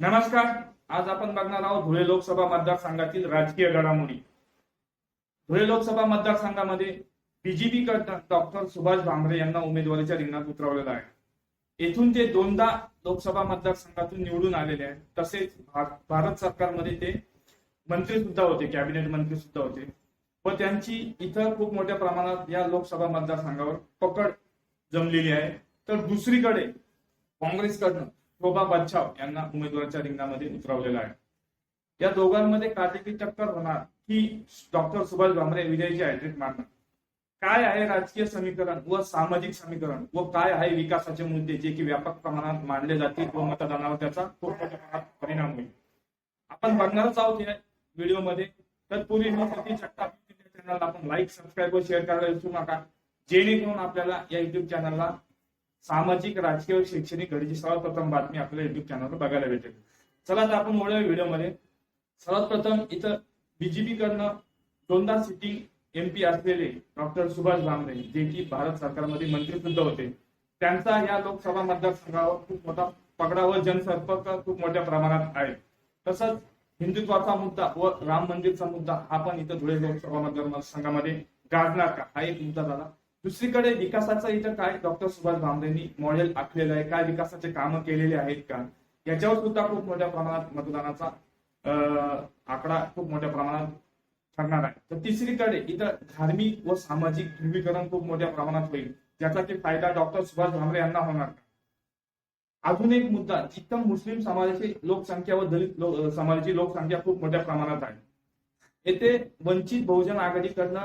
नमस्कार. आज आपण बघणार आहोत धुळे लोकसभा मतदारसंघातील राजकीय घडामोडी. धुळे लोकसभा मतदारसंघामध्ये बीजेपी कडनं डॉक्टर सुभाष भामरे यांना उमेदवारीच्या रिंगणात उतरवलेलं आहे. येथून ते दोनदा लोकसभा मतदारसंघातून निवडून आलेले आहेत. तसेच भारत सरकारमध्ये ते मंत्री सुद्धा होते कॅबिनेट मंत्री सुद्धा होते. व त्यांची इथं खूप मोठ्या प्रमाणात या लोकसभा मतदारसंघावर पकड जमलेली आहे. तर दुसरीकडे काँग्रेसकडनं शोभा बच्छाव यांना उमेदवाराच्या रिंगणामध्ये उतरवलेलं आहे. या दोघांमध्ये काटेकी टक्कर होणार ही डॉक्टर सुभाष भामरे विजयची हायड्रेट मारणार काय आहे राजकीय समीकरण व सामाजिक समीकरण व काय आहे विकासाचे मुद्दे जे की व्यापक प्रमाणात मांडले जातील व मतदानावर त्याचा खूप मोठ्या प्रमाणात परिणाम होईल? आपण बघणारच आहोत या व्हिडिओमध्ये. तत्पूर्वी मी सतीश चॅनलला आपण लाईक सबस्क्राईब व शेअर करायला विसरू नका. जेणेकरून आपल्याला या युट्यूब चॅनलला सामाजिक राजकीय शैक्षणिक घडीची सर्वप्रथम बातमी आपल्या युट्यूब चॅनलवर बघायला भेटेल. चला तर आपण वळूया व्हिडिओमध्ये. सर्वात प्रथम इथं बीजेपी कडनं दोनदा सिटिंग एमपी असलेले डॉक्टर सुभाष भामरे जे की भारत सरकारमध्ये मंत्री सुद्धा होते. त्यांचा या लोकसभा मतदारसंघावर खूप मोठा पगडा व जनसंपर्क खूप मोठ्या प्रमाणात आहे. तसंच हिंदुत्वाचा मुद्दा व राम मंदिरचा मुद्दा हा पण इथं धुळे लोकसभा मतदारसंघामध्ये गाजणार का? हा एक मुद्दा झाला. दुसरीकडे विकासाचं इथं काय? डॉक्टर सुभाष भामरेंनी मॉडेल आखलेलं आहे. काय विकासाचे कामं केलेले आहेत का? याच्यावर सुद्धा खूप मोठ्या प्रमाणात मतदानाचा अं, आकडा खूप मोठ्या प्रमाणात ठरणार आहे. तर तिसरीकडे इथं धार्मिक व सामाजिक ध्रुवीकरण खूप मोठ्या प्रमाणात होईल. ज्याचा की फायदा डॉक्टर सुभाष भामरे यांना होणार अजून एक मुद्दा जिथं मुस्लिम समाजाची लोकसंख्या व दलित लो- समाजाची लोकसंख्या खूप मोठ्या प्रमाणात आहे. येथे वंचित बहुजन आघाडीकडनं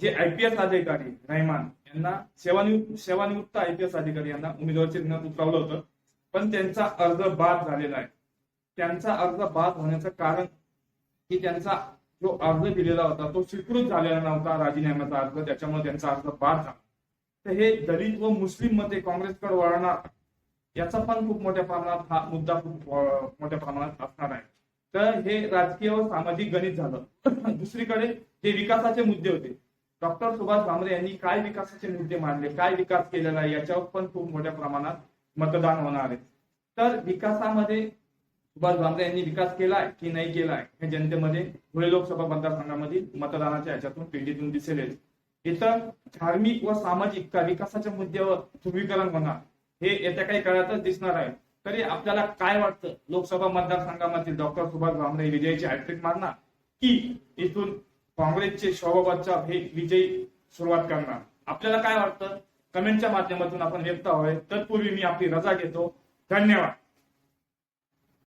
जे आयपीएस अधिकारी रहमान यांना सेवानिवृत्त सेवानिवृत्त आयपीएस अधिकारी यांना उमेदवारचे रिंगणात उतरवलं होतं. पण त्यांचा अर्ज बाद झालेला आहे. त्यांचा अर्ज बाद होण्याचं कारण की त्यांचा जो अर्ज दिलेला होता तो स्वीकृत झालेला नव्हता राजीनाम्याचा अर्ज. त्याच्यामुळे त्यांचा अर्ज बाद झाला. तर हे दलित व मुस्लिममध्ये काँग्रेसकडे वळणार याचा पण खूप मोठ्या प्रमाणात हा मुद्दा खूप मोठ्या प्रमाणात असणार आहे. तर हे राजकीय व सामाजिक गणित झालं. दुसरीकडे जे विकासाचे मुद्दे होते. डॉक्टर सुभाष भामरे यांनी काय विकासाचे मुद्दे मांडले काय विकास केलेला आहे याच्यावर पण खूप मोठ्या प्रमाणात मतदान होणार आहे. तर विकासामध्ये सुभाष भामरे यांनी विकास केलाय की नाही केलाय हे जनतेमध्ये धुळे लोकसभा मतदारसंघामधील मतदानाच्या ह्याच्यातून पिंडीतून दिसेलच इथं धार्मिक व सामाजिक का विकासाच्या मुद्द्यावर ध्रुवीकरण होणार हे येत्या काही काळातच दिसणार आहे. तरी आपल्याला काय वाटतं? लोकसभा मतदारसंघामधील डॉक्टर सुभाष भामरे विजयाची हॅट्रिक मारणार? की इथून काँग्रेसचे शोभा हे विजयी सुरुवात करणार. आपल्याला काय वाटतं? कमेंटच्या माध्यमातून आपण व्यक्त हवंय तत्पूर्वी मी आपली रजा घेतो. धन्यवाद.